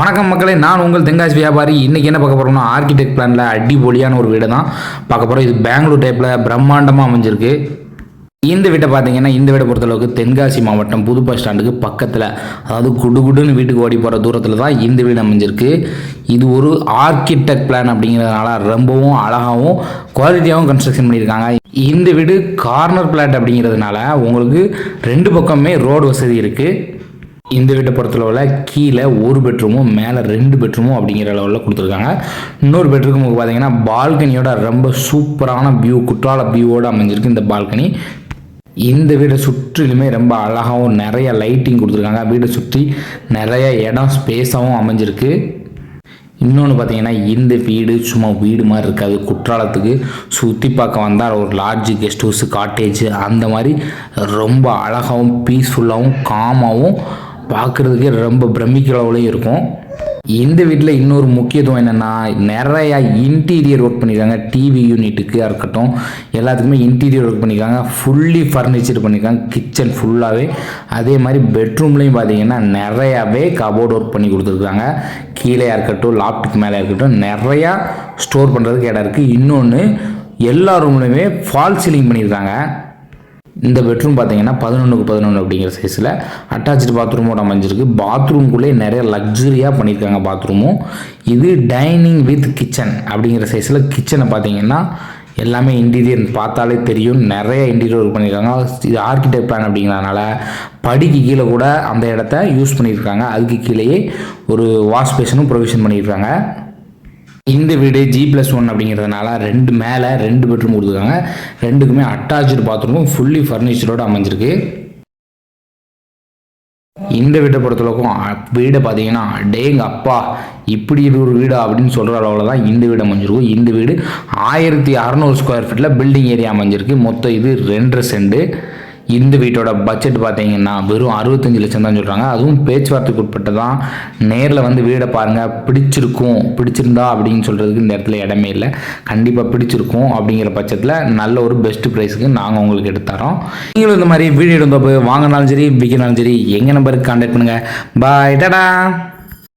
வணக்கம் மக்களே நான் உங்கள் தென்காசி வியாபாரி. இன்றைக்கி என்ன பார்க்க போகிறோம்னா ஆர்கிடெக்ட் பிளானில் அடிபொலியான ஒரு வீடு தான் பார்க்க போகிறோம் இது பெங்களூர் டைப்பில் பிரம்மாண்டமாக அமைஞ்சிருக்கு. இந்த வீட்டை பார்த்தீங்கன்னா இந்த வீடை பொறுத்தளவுக்கு தென்காசி மாவட்டம் புது பஸ் ஸ்டாண்டுக்கு பக்கத்தில். அதாவது குடுகுடுன்னு வீட்டுக்கு ஓடி போகிற தூரத்தில் தான் இந்த வீடு அமைஞ்சிருக்கு. இது ஒரு ஆர்கிடெக்ட் பிளான் அப்படிங்கிறதுனால ரொம்பவும் அழகாகவும் குவாலிட்டியாகவும் கன்ஸ்ட்ரக்ஷன் பண்ணியிருக்காங்க. இந்த வீடு கார்னர் பிளாட் அப்படிங்கிறதுனால உங்களுக்கு ரெண்டு பக்கமே ரோடு வசதி இருக்குது இந்த வீட்டை பொறுத்தளவில் கீழே ஒரு பெட்ரூமும் மேலே ரெண்டு பெட்ரூமும் அப்படிங்கிற லெவலில் கொடுத்துருக்காங்க. இன்னொரு பெட்ரூமுக்கு பார்த்தீங்கன்னா பால்கனியோட ரொம்ப சூப்பரான வியூ குற்றால வியூவோடு அமைஞ்சிருக்கு இந்த பால்கனி இந்த வீடை சுற்றிலுமே ரொம்ப அழகாகவும் நிறைய லைட்டிங் கொடுத்துருக்காங்க. வீடை சுற்றி நிறைய இடம் ஸ்பேஸாகவும் அமைஞ்சிருக்கு. இன்னொன்று பார்த்தீங்கன்னா இந்த வீடு சும்மா வீடு மாதிரி இருக்காது. குற்றாலத்துக்கு சுற்றி பார்க்க வந்தால் ஒரு லாட்ஜ் கெஸ்ட் ஹவுஸ் காட்டேஜ் அந்த மாதிரி ரொம்ப அழகாகவும் பீஸ்ஃபுல்லாகவும் காமாகவும் பார்க்குறதுக்கே ரொம்ப பிரமிக்கிற அளவுலையும் இருக்கும். இந்த வீட்டில் இன்னொரு முக்கியத்துவம் என்னென்னா நிறையா இன்டீரியர் ஒர்க் பண்ணியிருக்காங்க டிவி யூனிட்டுக்காக இருக்கட்டும் எல்லாத்துக்குமே இன்டீரியர் ஒர்க் பண்ணியிருக்காங்க ஃபுல்லி ஃபர்னிச்சர் பண்ணியிருக்காங்க கிச்சன் ஃபுல்லாகவே அதே மாதிரி பெட்ரூம்லேயும் பார்த்தீங்கன்னா நிறையாவே கபோர்டு ஒர்க் பண்ணி கொடுத்துருக்காங்க. கீழே இருக்கட்டும் லாப்டுக்கு மேலே இருக்கட்டும் நிறையா ஸ்டோர் பண்ணுறதுக்கு இடம் இருக்குது இன்னொன்று எல்லா ரூம்லையுமே ஃபால் சீலிங் பண்ணியிருக்காங்க இந்த பெட்ரூம் பார்த்தீங்கன்னா பதினொன்றுக்கு பதினொன்று அப்படிங்கிற சைஸில் அட்டாச்சு பாத்ரூமோட அமைஞ்சிருக்கு. பாத்ரூம்குள்ளே நிறைய லக்ஸுரியாக பண்ணியிருக்காங்க பாத்ரூமும் இது டைனிங் வித் கிச்சன் அப்படிங்கிற சைஸில் கிச்சனை பார்த்தீங்கன்னா எல்லாமே இன்டீரியர் பார்த்தாலே தெரியும். நிறைய இன்டீரியர் ஒர்க் பண்ணியிருக்காங்க. இது ஆர்கிடெக்ட் பிளான் அப்படிங்கிறதுனால படிக்கு கீழே கூட அந்த இடத்த யூஸ் பண்ணியிருக்காங்க. அதுக்கு கீழேயே ஒரு வாஷ் பேஷனும் ப்ரொவிஷன் பண்ணியிருக்காங்க. இந்த வீடு ஜி ப்ளஸ் ஒன் அப்படிங்கிறதுனால ரெண்டு மேலே ரெண்டு பெட்ரூம் கொடுத்துருக்காங்க. ரெண்டுக்குமே அட்டாச்சு பாத்ரூமும் ஃபுல்லி ஃபர்னிச்சரோடு அமைஞ்சிருக்கு. இந்த வீட்டை பொறுத்தளவுக்கும் வீடை பார்த்தீங்கன்னா டேங்க அப்பா இப்படி இது ஒரு வீடா? அப்படின்னு சொல்கிற அளவில் தான் இந்த வீடு அமைஞ்சிருக்கும். இந்த வீடு ஆயிரத்தி அறநூறு ஸ்கொயர் ஃபீட்டில் பில்டிங் ஏரியா அமைஞ்சிருக்கு. மொத்தம் இது ரெண்டரை செண்டு இந்த வீட்டோட பட்ஜெட் பார்த்தீங்கன்னா வெறும் அறுபத்தஞ்சு லட்சம் தான் சொல்கிறாங்க அதுவும் பேச்சுவார்த்தைக்கு உட்பட்டு தான் நேரில் வந்து வீடை பாருங்கள் பிடிச்சிருக்கும் பிடிச்சிருந்தா அப்படின்னு சொல்கிறதுக்கு இந்த இடத்துல இடமே இல்லை. கண்டிப்பாக பிடிச்சிருக்கும் அப்படிங்கிற பட்சத்தில் நல்ல ஒரு பெஸ்ட் ப்ரைஸுக்கு நாங்கள் உங்களுக்கு எடுத்துறோம் நீங்களும் இந்த மாதிரி வீடியோ எடுத்தப்போ வாங்கினாலும் சரி விற்கினாலும் சரி எங்கள் நம்பருக்கு கான்டாக்ட் பண்ணுங்கள் பாய் டடா.